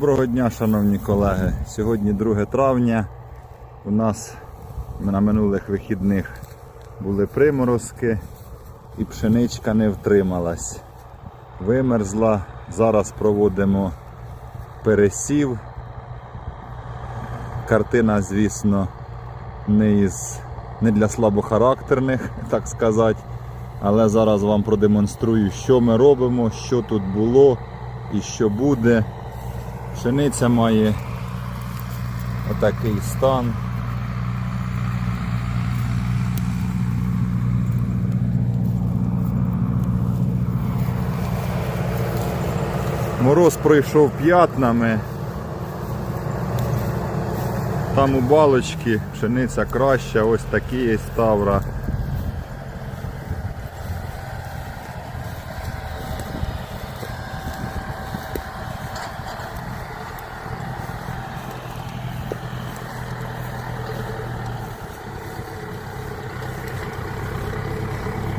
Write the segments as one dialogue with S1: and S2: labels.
S1: Доброго дня, шановні колеги. Сьогодні 2 травня. У нас на минулих вихідних були приморозки і пшеничка не втрималась. Вимерзла. Зараз проводимо пересів. Картина, звісно, не, із, не для слабохарактерних, так сказати. Але зараз вам продемонструю, що ми робимо, що тут було і що буде. Пшениця має отакий стан. Мороз пройшов п'ятнами. Там у балочки пшениця краща, ось такі є ставра.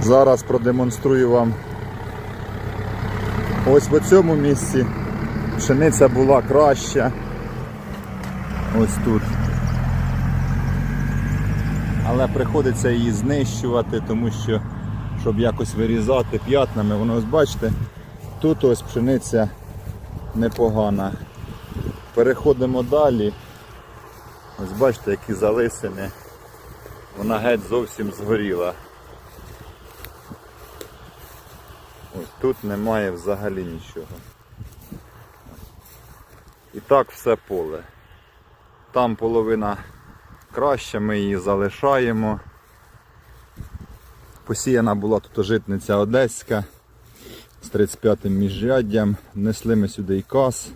S1: Зараз продемонструю вам. Ось в цьому місці пшениця була краща. Ось тут. Але приходиться її знищувати, тому що, щоб якось вирізати п'ятнами, воно ось бачите, тут ось пшениця непогана. Переходимо далі. Ось бачите, які залисини. Вона геть зовсім згоріла. Ось тут немає взагалі нічого. І так все поле. Там половина краща, ми її залишаємо. Посіяна була тут житниця Одеська з 35-м міжряддям. Внесли ми сюди і каз,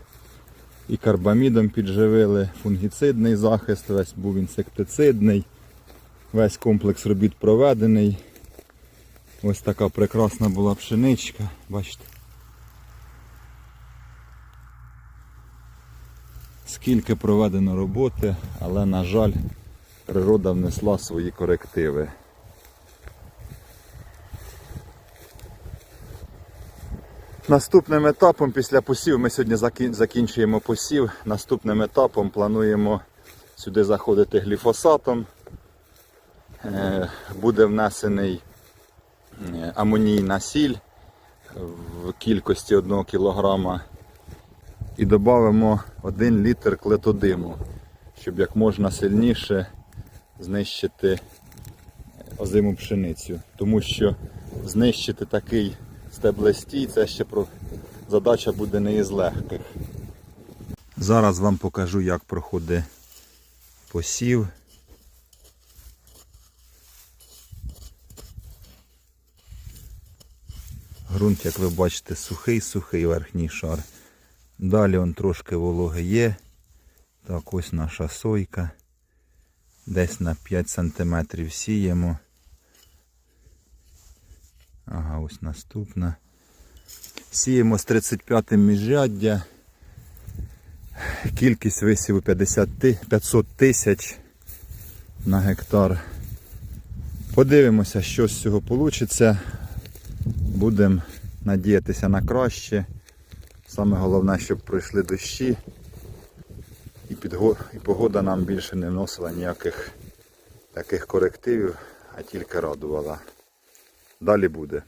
S1: і карбамідом підживили, фунгіцидний захист, весь був інсектицидний, весь комплекс робіт проведений. Ось така прекрасна була пшеничка, бачите. Скільки проведено роботи, але, на жаль, природа внесла свої корективи. Наступним етапом після посів, ми сьогодні закінчуємо посів. Наступним етапом плануємо сюди заходити гліфосатом. Е, Буде внесений амонійна сіль в кількості 1 кг і додамо 1 літр клетодиму, щоб як можна сильніше знищити озиму пшеницю. Тому що знищити такий стеблестій це ще про... задача буде не із легких. Зараз вам покажу, як проходить посів. Грунт, як ви бачите, сухий-сухий верхній шар. Далі он трошки вологи є. Так, ось наша сойка. Десь на 5 см сіємо. Ага, ось наступна. Сіємо з 35-м міжряддя. Кількість висіву 50 500 тисяч на гектар. Подивимося, що з цього вийде. Будемо надіятися на краще. Саме головне, щоб пройшли дощі і, підго... і погода нам більше не вносила ніяких таких корективів, а тільки радувала. Далі буде.